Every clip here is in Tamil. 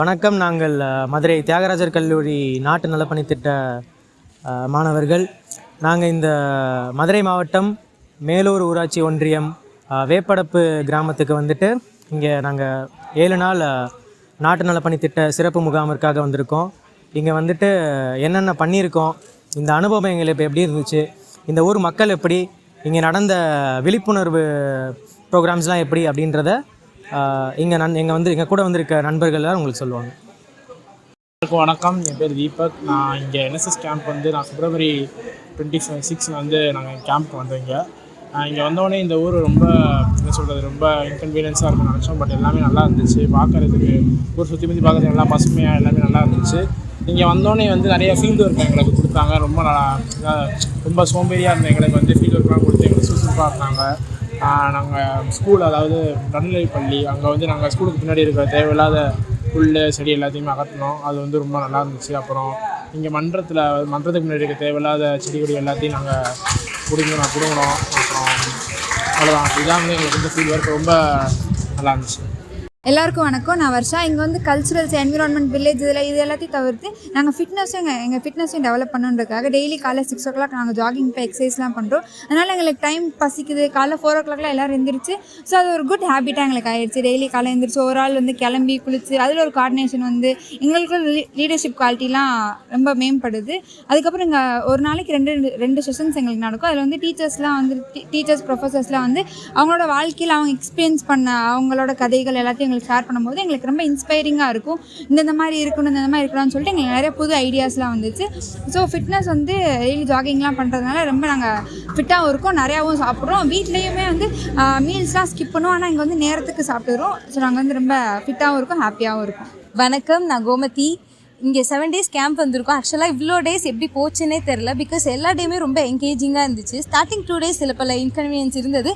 வணக்கம். நாங்கள் மதுரை தியாகராஜர் கல்லூரி நாட்டு நலப்பணி திட்ட மாணவர்கள். நாங்கள் இந்த மதுரை மாவட்டம் மேலூர் ஊராட்சி ஒன்றியம் வேப்படப்பு கிராமத்துக்கு வந்துட்டு இங்கே நாங்கள் ஏழு நாள் நாட்டு நலப்பணி திட்ட சிறப்பு முகாமிற்காக வந்திருக்கோம். இங்கே வந்துட்டு என்னென்ன பண்ணியிருக்கோம் இந்த அனுபவம் எங்களுக்கு எப்படி இருந்துச்சு இந்த ஊர் மக்கள் எப்படி இங்கே நடந்த விழிப்புணர்வு ப்ரோக்ராம்ஸ்லாம் எப்படி அப்படின்றத இங்கே நன் எங்கள் வந்து எங்கள் கூட வந்திருக்க நண்பர்கள் உங்களுக்கு சொல்லுவாங்க. எல்லாருக்கும் வணக்கம். என் பேர் தீபக். நான் இங்கே என்எஸ்எஸ் கேம்ப் வந்து நான் பிப்ரவரி டுவெண்ட்டி ஃபைவ் சிக்ஸ் வந்து நாங்கள் கேம்ப்க்கு வந்தோம் இங்கே. இங்கே வந்தோடனே இந்த ஊர் ரொம்ப என்ன சொல்கிறது ரொம்ப இன்கன்வீனியன்ஸாக இருக்கும்னு நினச்சோம் பட் எல்லாமே நல்லா இருந்துச்சு. பார்க்குறதுக்கு ஊர் சுற்றி பற்றி பார்க்குறதுக்கு நல்லா பசுமையாக எல்லாமே நல்லா இருந்துச்சு. இங்கே வந்தோடனே வந்து நிறைய ஃபீல்டு ஒர்க் எங்களுக்கு கொடுத்தாங்க. ரொம்ப நல்லா ரொம்ப சோம்பேறியாக இருந்த எங்களுக்கு வந்து ஃபீல்டு ஒர்க்லாம் கொடுத்து எங்களுக்கு சுறுசுறுப்பாக இருந்தாங்க. நாங்கள் ஸ்கூல் அதாவது நடுநிலை பள்ளி அங்கே வந்து நாங்கள் ஸ்கூலுக்கு பின்னாடி இருக்கிற தேவையில்லாத புல் செடி எல்லாத்தையுமே அகற்றினோம். அது வந்து ரொம்ப நல்லா இருந்துச்சு. அப்புறம் இங்கே மன்றத்தில் மன்றத்துக்கு முன்னாடி இருக்க தேவையில்லாத செடி கொடி எல்லாத்தையும் நாங்கள் பிடிங்கி நான் பிடுங்கினோம். அப்புறம் அவ்வளோதான் இதான் வந்து எங்களுக்கு வந்து ஃபீல் ஒர்க் ரொம்ப நல்லா இருந்துச்சு. எல்லாருக்கும் வணக்கம். நான் வர்ஷா. இங்கே வந்து கல்ச்சுரல்ஸ் என்விரான்மெண்ட் வில்லேஜ் இதில் இது எல்லாத்தையும் தவிர்த்து நாங்கள் ஃபிட்னஸும் எங்கள் எங்கள் ஃபிட்னஸையும் டெவலப் பண்ணுன்றதுக்காக டெய்லி காலை சிக்ஸ் ஓ கிளாக் நாங்கள் ஜாகிங் போய் எக்ஸசைஸ்லாம் பண்ணுறோம் அதனால் எங்களுக்கு டைம் பசிக்குது. காலைல ஃபோர் ஓ கிளாக்லாம் எல்லோரும் எழுந்திரிச்சு ஸோ அது ஒரு குட் ஹேபிட்டாக எங்களுக்கு ஆயிடுச்சு. டெய்லி காலை எழுந்திரிச்சு ஒரு ஆள் வந்து கிளம்பி குளிச்சு அதில் ஒரு கோஆர்டினேஷன் வந்து எங்களுக்கு லீடர்ஷிப் குவாலிட்டிலாம் ரொம்ப மேம்படுது. அதுக்கப்புறம் இங்கே ஒரு நாளைக்கு ரெண்டு ரெண்டு செஷன்ஸ் எங்களுக்கு நடக்கும். அதில் வந்து டீச்சர்ஸ்லாம் வந்து டீச்சர்ஸ் ப்ரொஃபஸர்ஸ்லாம் வந்து அவங்களோட வாழ்க்கையில் அவங்க எக்ஸ்பீரியன்ஸ் பண்ண அவங்களோட கதைகள் எல்லாத்தையும் எங்களுக்கு ஷேர் பண்ணும்போது எங்களுக்கு ரொம்ப இன்ஸ்பைரிங்காக இருக்கும். இந்தந்த மாதிரி இருக்கணும் இந்த மாதிரி இருக்கலாம்னு சொல்லிட்டு எங்களுக்கு நிறைய புது ஐடியாஸ்லாம் வந்துச்சு. ஸோ ஃபிட்னஸ் வந்து டெய்லி ஜாகிங்லாம் பண்ணுறதுனால ரொம்ப நாங்கள் ஃபிட்டாகவும் இருக்கோம் நிறையாவும் சாப்பிட்றோம். வீட்லேயுமே வந்து மீல்ஸ்லாம் ஸ்கிப் பண்ணுவோம். ஆனால் இங்கே வந்து நேரத்துக்கு சாப்பிட்டுறோம் ஸோ நாங்கள் வந்து ரொம்ப ஃபிட்டாகவும் இருக்கும் ஹாப்பியாகவும் இருக்கும். வணக்கம் நான் கோமதி. இங்கே செவன் டேஸ் கேம்ப் வந்திருக்கோம். ஆக்சுவலாக இவ்வளோ டேஸ் எப்படி போச்சுன்னே தெரில பிகாஸ் எல்லா டேயுமே ரொம்ப என்கேஜிங்காக இருந்துச்சு. ஸ்டார்டிங் டூ டேஸ் சில பல இன்கன்வீனியன்ஸ் இருந்தது.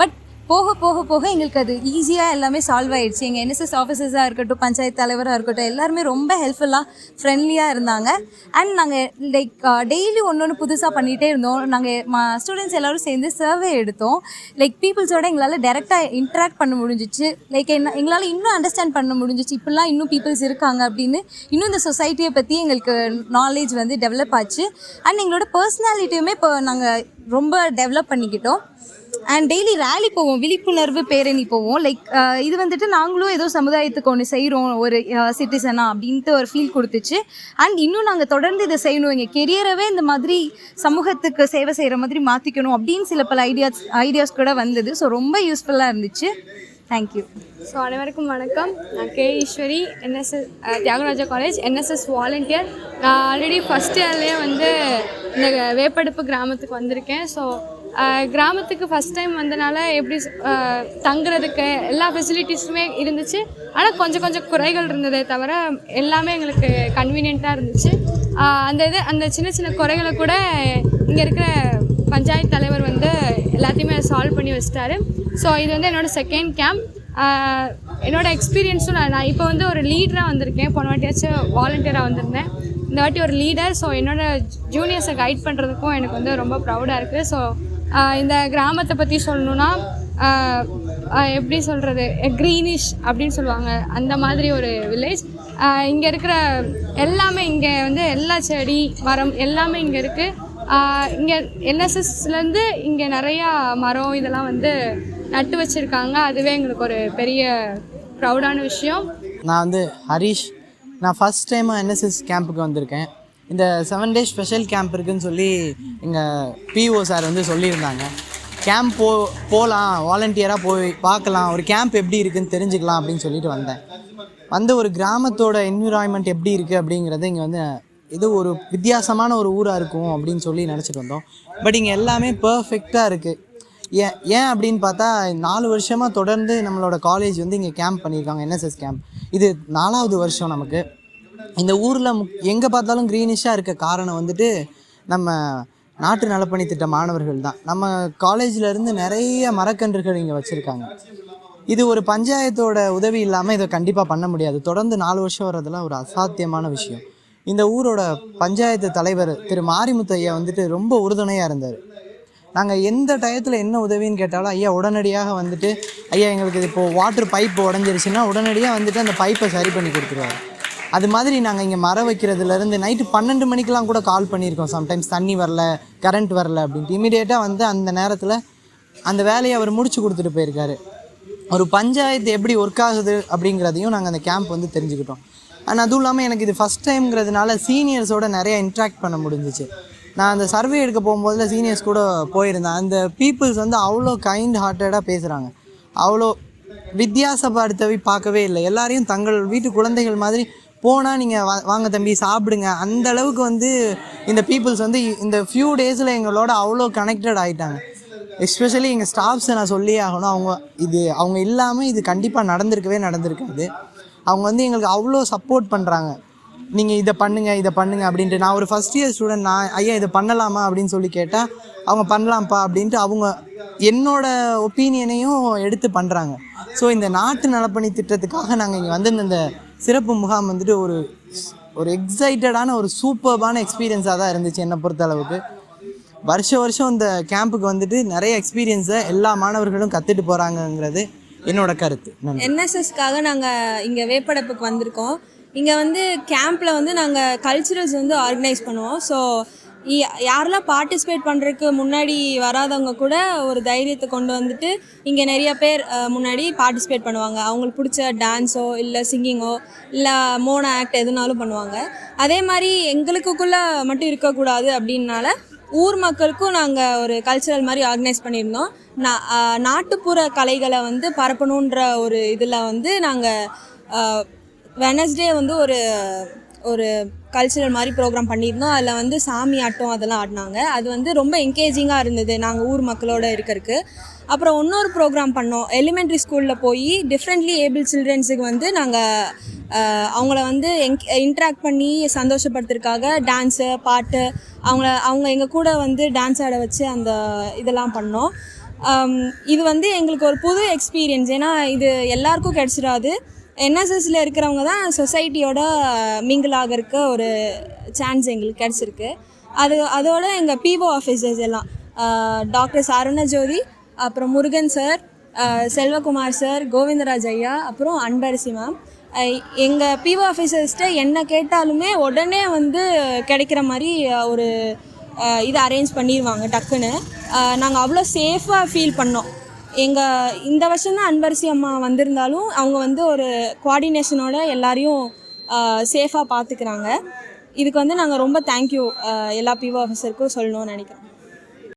பட் போக போக போக எங்களுக்கு அது ஈஸியாக எல்லாமே சால்வ் ஆயிடுச்சு. எங்கள் என்எஸ்எஸ் ஆஃபீஸர்ஸாக இருக்கட்டும் பஞ்சாயத்து தலைவராக இருக்கட்டும் எல்லாருமே ரொம்ப ஹெல்ப்ஃபுல்லாக ஃப்ரெண்ட்லியாக இருந்தாங்க. அண்ட் நாங்கள் லைக் டெய்லி ஒன்று ஒன்று புதுசாக பண்ணிகிட்டே இருந்தோம். நாங்கள் ஸ்டூடெண்ட்ஸ் எல்லோரும் சேர்ந்து சர்வே எடுத்தோம். லைக் பீப்புள்ஸோட எங்களால் டேரெக்டாக இன்ட்ராக்ட் பண்ண முடிஞ்சிச்சு. லைக் என்ன எங்களால் இன்னும் அண்டர்ஸ்டாண்ட் பண்ண முடிஞ்சிச்சு. இப்படிலாம் இன்னும் பீப்புள்ஸ் இருக்காங்க அப்படின்னு இன்னும் இந்த சொசைட்டியை பற்றி எங்களுக்கு நாலேஜ் வந்து டெவலப் ஆச்சு. அண்ட் எங்களோட பர்சனாலிட்டியுமே இப்போ நாங்கள் ரொம்ப டெவலப் பண்ணிக்கிட்டோம். அண்ட் டெய்லி ரேலி போவோம் விழிப்புணர்வு பேரணி போவோம். லைக் uh, இது வந்துட்டு நாங்களும் ஏதோ சமுதாயத்துக்கு ஒன்று செய்கிறோம் ஒரு uh, சிட்டிசனா அப்படின்ட்டு ஒரு ஃபீல் கொடுத்துச்சு. அண்ட் இன்னும் நாங்கள் தொடர்ந்து இதை செய்யணும். எங்கள் கெரியரவே இந்த மாதிரி சமூகத்துக்கு சேவை செய்கிற மாதிரி மாற்றிக்கணும் அப்படின்னு சில பல ஐடியாஸ் ஐடியாஸ் கூட வந்தது. ஸோ ரொம்ப யூஸ்ஃபுல்லாக இருந்துச்சு. தேங்க்யூ ஸோ அனைவருக்கும் வணக்கம். நான் K Eswari NSS uh, Thiagaraja college NSS volunteer நான் ஆல்ரெடி ஃபஸ்ட் இயர்லேயே வந்து இந்த வேப்படுப்பு கிராமத்துக்கு வந்திருக்கேன். ஸோ கிராமத்துக்கு ஃபஸ்ட் டைம் வந்தனால எப்படி தங்குறதுக்கு எல்லா ஃபெசிலிட்டிஸுமே இருந்துச்சு. ஆனால் கொஞ்சம் கொஞ்சம் குறைகள் இருந்ததே தவிர எல்லாமே எங்களுக்கு கன்வீனியண்ட்டாக இருந்துச்சு. அந்த இது அந்த சின்ன சின்ன குறைகளை கூட இங்கே இருக்கிற பஞ்சாயத்து தலைவர் வந்து எல்லாத்தையுமே சால்வ் பண்ணி வச்சிட்டாரு. ஸோ இது வந்து என்னோடய செகண்ட் கேம்ப் என்னோட எக்ஸ்பீரியன்ஸும் நான் நான் இப்போ வந்து ஒரு லீடராக வந்திருக்கேன். போன வாட்டியாச்சும் வாலண்டியராக வந்திருந்தேன். இந்த வாட்டி ஒரு லீடர் ஸோ என்னோடய ஜூனியர்ஸை கைட் பண்ணுறதுக்கும் எனக்கு வந்து ரொம்ப ப்ரௌடாக இருக்குது ஸோ இந்த கிராமத்தை பற்றி சொல்லணுன்னா எப்படி சொல்கிறது க்ரீனிஷ் அப்படின்னு சொல்லுவாங்க. அந்த மாதிரி ஒரு வில்லேஜ் இங்கே இருக்கிற எல்லாமே இங்கே வந்து எல்லா செடி மரம் எல்லாமே இங்கே இருக்குது இங்கே என்எஸ்எஸ்லேருந்து இங்கே நிறையா மரம் இதெல்லாம் வந்து நட்டு வச்சுருக்காங்க. அதுவே எங்களுக்கு ஒரு பெரிய ப்ரௌடான விஷயம். நான் வந்து ஹரிஷ். நான் ஃபஸ்ட் டைமாக என்எஸ்எஸ் கேம்புக்கு வந்திருக்கேன். இந்த செவன் டேஸ் ஸ்பெஷல் கேம்ப் இருக்குன்னு சொல்லி எங்கள் பிஓ சார் வந்து சொல்லியிருந்தாங்க. கேம்ப் போ போகலாம் வாலண்டியராக போய் பார்க்கலாம். ஒரு கேம்ப் எப்படி இருக்குதுன்னு தெரிஞ்சுக்கலாம் அப்படின்னு சொல்லிட்டு வந்தேன். வந்து ஒரு கிராமத்தோட என்விரான்மெண்ட் எப்படி இருக்குது அப்படிங்கிறது இங்கே வந்து இது ஒரு வித்தியாசமான ஒரு ஊராக இருக்கும் அப்படின்னு சொல்லி நினச்சிட்டு வந்தோம். பட் இங்கே எல்லாமே பர்ஃபெக்டாக இருக்குது ஏன் ஏன் அப்படின்னு பார்த்தா நாலு வருஷமாக தொடர்ந்து நம்மளோட காலேஜ் வந்து இங்கே கேம்ப் பண்ணியிருக்காங்க என்எஸ்எஸ் கேம்ப் இது நாலாவது வருஷம் நமக்கு. இந்த ஊரில் எங்கே பார்த்தாலும் க்ரீனிஷாக இருக்க காரணம் வந்துட்டு நம்ம நாட்டு நலப்பணி திட்ட மாணவர்கள் தான். நம்ம காலேஜில் இருந்து நிறைய மரக்கன்றுகள் இங்கே வச்சுருக்காங்க. இது ஒரு பஞ்சாயத்தோட உதவி இல்லாமல் இதை கண்டிப்பாக பண்ண முடியாது. தொடர்ந்து நாலு வருஷம் வர்றதெல்லாம் ஒரு அசாத்தியமான விஷயம். இந்த ஊரோட பஞ்சாயத்து தலைவர் திரு மாரிமுத்து ஐயா வந்துட்டு ரொம்ப உறுதுணையாக இருந்தார். நாங்கள் எந்த டயத்தில் என்ன உதவின்னு கேட்டாலும் ஐயா உடனடியாக வந்துட்டு ஐயா எங்களுக்கு இது இப்போது வாட்டர் பைப் உடஞ்சிருச்சுன்னா உடனடியாக வந்துட்டு அந்த பைப்பை சரி பண்ணி கொடுத்துருவாரு. அது மாதிரி நாங்கள் இங்கே மரம் வைக்கிறதுலேருந்து நைட்டு பன்னெண்டு மணிக்கெலாம் கூட கால் பண்ணியிருக்கோம். சம்டைம்ஸ் தண்ணி வரல கரண்ட் வரல அப்படின்ட்டு. இமீடியேட்டாக வந்து அந்த நேரத்தில் அந்த வேலையை அவர் முடிச்சு கொடுத்துட்டு போயிருக்காரு. ஒரு பஞ்சாயத்து எப்படி ஒர்க் ஆகுது அப்படிங்கிறதையும் நாங்கள் அந்த கேம்ப் வந்து தெரிஞ்சுக்கிட்டோம். அண்ட் அதுவும் இல்லாமல் எனக்கு இது ஃபஸ்ட் டைம்ங்கிறதுனால சீனியர்ஸோட நிறைய இன்ட்ராக்ட் பண்ண முடிஞ்சிச்சு. நான் அந்த சர்வே எடுக்க போகும்போதுல சீனியர்ஸ் கூட போயிருந்தேன். அந்த பீப்புள்ஸ் வந்து அவ்வளோ கைண்ட் ஹார்ட்டடாக பேசுகிறாங்க அவ்வளோ வித்தியாசப்படுத்தவை பார்க்கவே இல்லை. எல்லாரையும் தங்கள் வீட்டு குழந்தைகள் மாதிரி போனால் நீங்கள் வா வாங்க தம்பி சாப்பிடுங்க. அந்த அளவுக்கு வந்து இந்த பீப்புள்ஸ் வந்து இந்த ஃபியூ டேஸில் எங்களோட அவ்வளோ கனெக்டட் ஆகிட்டாங்க எஸ்பெஷலி எங்கள் ஸ்டாஃப்ஸை நான் சொல்லியே ஆகணும். அவங்க இது அவங்க இல்லாமல் இது கண்டிப்பாக நடந்திருக்கவே நடந்திருக்காது. அவங்க வந்து எங்களுக்கு அவ்வளோ சப்போர்ட் பண்ணுறாங்க நீங்கள் இதை பண்ணுங்கள் இதை பண்ணுங்கள் அப்படின்ட்டு. நான் ஒரு ஃபஸ்ட் இயர் ஸ்டூடெண்ட் நான் ஐயா இதை பண்ணலாமா? அப்படின்னு சொல்லி கேட்டால் அவங்க பண்ணலாம்ப்பா அப்படின்ட்டு அவங்க என்னோட ஒப்பீனியனையும் எடுத்து பண்ணுறாங்க ஸோ இந்த நாட்டு நலப்பணி திட்டத்துக்காக நாங்கள் இங்கே வந்து இந்த சிறப்பு முகாம் வந்துட்டு ஒரு ஒரு எக்ஸைட்டடான ஒரு சூப்பர்பான எக்ஸ்பீரியன்ஸாக தான் இருந்துச்சு என்னை பொறுத்த அளவுக்கு. வருஷ வருஷம் இந்த கேம்புக்கு வந்துட்டு நிறைய எக்ஸ்பீரியன்ஸை எல்லா மாணவர்களும் கற்றுட்டு போகிறாங்கங்கிறது என்னோட கருத்து. என்எஸ்எஸ்க்காக நாங்கள் இங்கே வேப்படப்புக்கு வந்திருக்கோம். இங்கே வந்து கேம்பில் வந்து நாங்கள் கல்ச்சுரல்ஸ் வந்து ஆர்கனைஸ் பண்ணுவோம். ஸோ யாரெல்லாம் பார்ட்டிசிபேட் பண்ணுறதுக்கு முன்னாடி வராதவங்க கூட ஒரு தைரியத்தை கொண்டு வந்துட்டு இங்கே நிறைய பேர் முன்னாடி பார்ட்டிசிபேட் பண்ணுவாங்க. அவங்களுக்கு பிடிச்ச டான்ஸோ இல்லை சிங்கிங்கோ இல்லை மோனோ ஆக்ட் எதுனாலும் பண்ணுவாங்க. அதே மாதிரி எங்களுக்குள்ளே மட்டும் இருக்கக்கூடாது அப்படின்னால ஊர் மக்களுக்கும் நாங்கள் ஒரு கல்ச்சுரல் மாதிரி ஆர்கனைஸ் பண்ணியிருந்தோம். நான் நாட்டுப்புற கலைகளை வந்து பரப்பணுன்ற ஒரு இதில் வந்து நாங்கள் வெனஸ்டே வந்து ஒரு ஒரு கல்ச்சுரல் மாதிரி ப்ரோக்ராம் பண்ணியிருந்தோம். அதில் வந்து சாமி ஆட்டம் அதெல்லாம் ஆடினாங்க. அது வந்து ரொம்ப என்கேஜிங்காக இருந்தது நாங்கள் ஊர் மக்களோட இருக்கிறதுக்கு. அப்புறம் இன்னொரு ப்ரோக்ராம் பண்ணோம். எலிமெண்ட்ரி ஸ்கூலில் போய் டிஃப்ரெண்ட்லி ஏபிள் சில்ட்ரன்ஸுக்கு வந்து நாங்கள் அவங்கள வந்து எங் இன்ட்ராக்ட் பண்ணி சந்தோஷப்படுத்துறதுக்காக டான்ஸு பாட்டு அவங்கள அவங்க எங்கள் கூட வந்து டான்ஸ் ஆட வச்சு அந்த இதெல்லாம் பண்ணோம். இது வந்து எங்களுக்கு ஒரு புது எக்ஸ்பீரியன்ஸ் ஏன்னா இது எல்லாருக்கும் கிடச்சிடாது. என்எஸ்எஸ்ல இருக்கிறவங்க தான் சொசைட்டியோட மிங்கிள் ஆகிறதுக்கு ஒரு சான்ஸ் எங்களுக்கு கிடச்சிருக்கு. அது அதோட எங்கள் பிஓ ஆஃபீஸர்ஸ் எல்லாம் டாக்டர் சரணஜோதி அப்புறம் முருகன் சார் செல்வகுமார் சார் கோவிந்தராஜ் ஐயா அப்புறம் அன்பரசி மேம் எங்கள் பிஓ ஆஃபீஸர்ஸ்கிட்ட என்ன கேட்டாலுமே உடனே வந்து கிடைக்கிற மாதிரி ஒரு இது அரேஞ்ச் பண்ணிடுவாங்க டக்குன்னு. நாங்கள் அவ்வளோ சேஃபாக ஃபீல் பண்ணோம். எங்கள் இந்த வருஷம் தான் அன்பரசி அம்மா வந்திருந்தாலும் அவங்க வந்து ஒரு கோஆர்டினேஷனோட எல்லாரையும் சேஃபாக பார்த்துக்கிறாங்க. இதுக்கு வந்து நாங்கள் ரொம்ப தேங்க்யூ எல்லா பிஓ ஆஃபீஸருக்கும் சொல்லணும்னு நினைக்கிறோம்